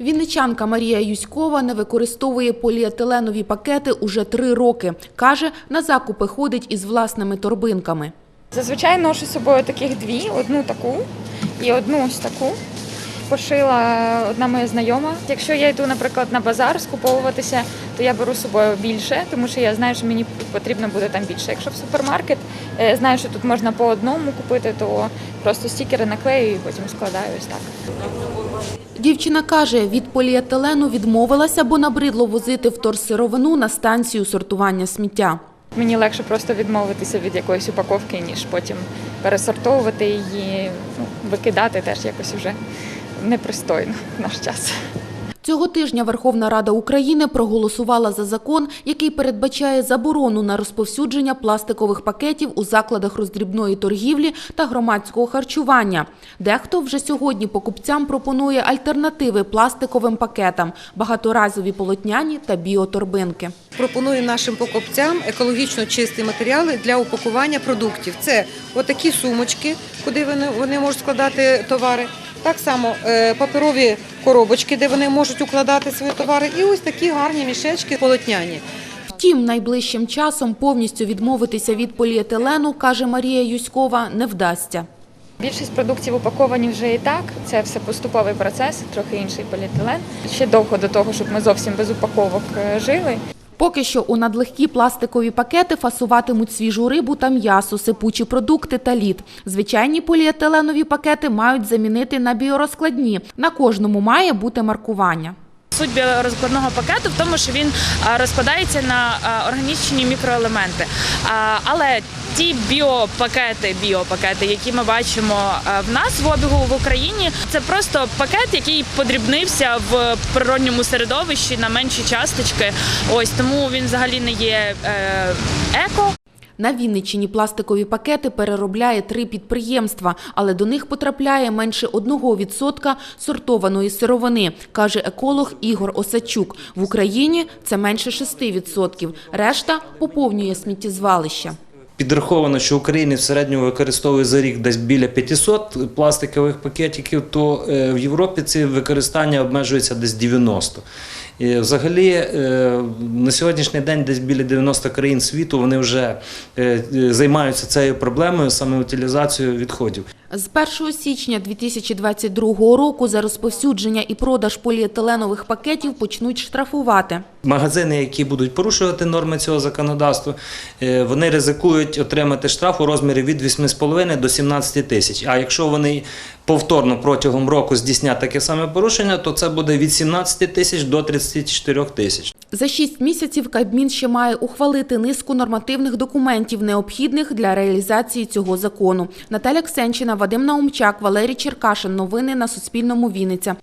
Вінничанка Марія Юськова не використовує поліетиленові пакети уже три роки. Каже, на закупи ходить із власними торбинками. Зазвичай ношу з собою таких дві: одну таку і одну ось таку. Пошила одна моя знайома. Якщо я йду, наприклад, на базар скуповуватися, то я беру з собою більше, тому що я знаю, що мені потрібно буде там більше. Якщо в супермаркет е, знаю, що тут можна по одному купити, то просто стікери наклею і потім складаю ось так. Дівчина каже, від поліетилену відмовилася, бо набридло возити вторсировину на станцію сортування сміття. Мені легше просто відмовитися від якоїсь упаковки, ніж потім пересортовувати її, ну, викидати теж якось вже непристойно наш час. Цього тижня Верховна Рада України проголосувала за закон, який передбачає заборону на розповсюдження пластикових пакетів у закладах роздрібної торгівлі та громадського харчування. Дехто вже сьогодні покупцям пропонує альтернативи пластиковим пакетам – багаторазові полотняні та біоторбинки. Пропоную нашим покупцям екологічно чисті матеріали для упакування продуктів. Це отакі сумочки, куди вони, можуть складати товари. Так само е, паперові коробочки, де вони можуть укладати свої товари, і ось такі гарні мішечки полотняні. Втім, найближчим часом повністю відмовитися від поліетилену, каже Марія Юськова, не вдасться. Більшість продуктів упаковані вже і так. Це все поступовий процес, трохи інший поліетилен. Ще довго до того, щоб ми зовсім без упаковок е, жили. Поки що у надлегкі пластикові пакети фасуватимуть свіжу рибу та м'ясо, сипучі продукти та лід. Звичайні поліетиленові пакети мають замінити на біорозкладні. На кожному має бути маркування. Суть біорозкладного пакету в тому, що він розкладається на органічні мікроелементи. Але ті біопакети, біопакети, які ми бачимо в нас в обігу в Україні, це просто пакет, який подрібнився в природньому середовищі на менші часточки. Ось тому він взагалі не є е, еко. На Вінниччині пластикові пакети переробляє три підприємства, але до них потрапляє менше 1% сортованої сировини, каже еколог Ігор Осачук. В Україні це менше 6%. Решта поповнює сміттєзвалища. Підраховано, що Україна в середньому використовує за рік десь біля 500 пластикових пакетиків, то е, в Європі це використання обмежується десь 90. І взагалі е, на сьогоднішній день десь біля 90 країн світу вони вже е, займаються цією проблемою, саме утилізацією відходів. З 1 січня 2022 року за розповсюдження і продаж поліетиленових пакетів почнуть штрафувати. Магазини, які будуть порушувати норми цього законодавства, е, вони ризикують отримати штраф у розмірі від 8,5 до 17 тисяч. А якщо вони повторно протягом року здійснять таке саме порушення, то це буде від 17 тисяч до 34 тисяч. За шість місяців Кабмін ще має ухвалити низку нормативних документів, необхідних для реалізації цього закону. Наталя Ксенчина, Вадим Наумчак, Валерій Черкашин. Новини на Суспільному. Вінниця.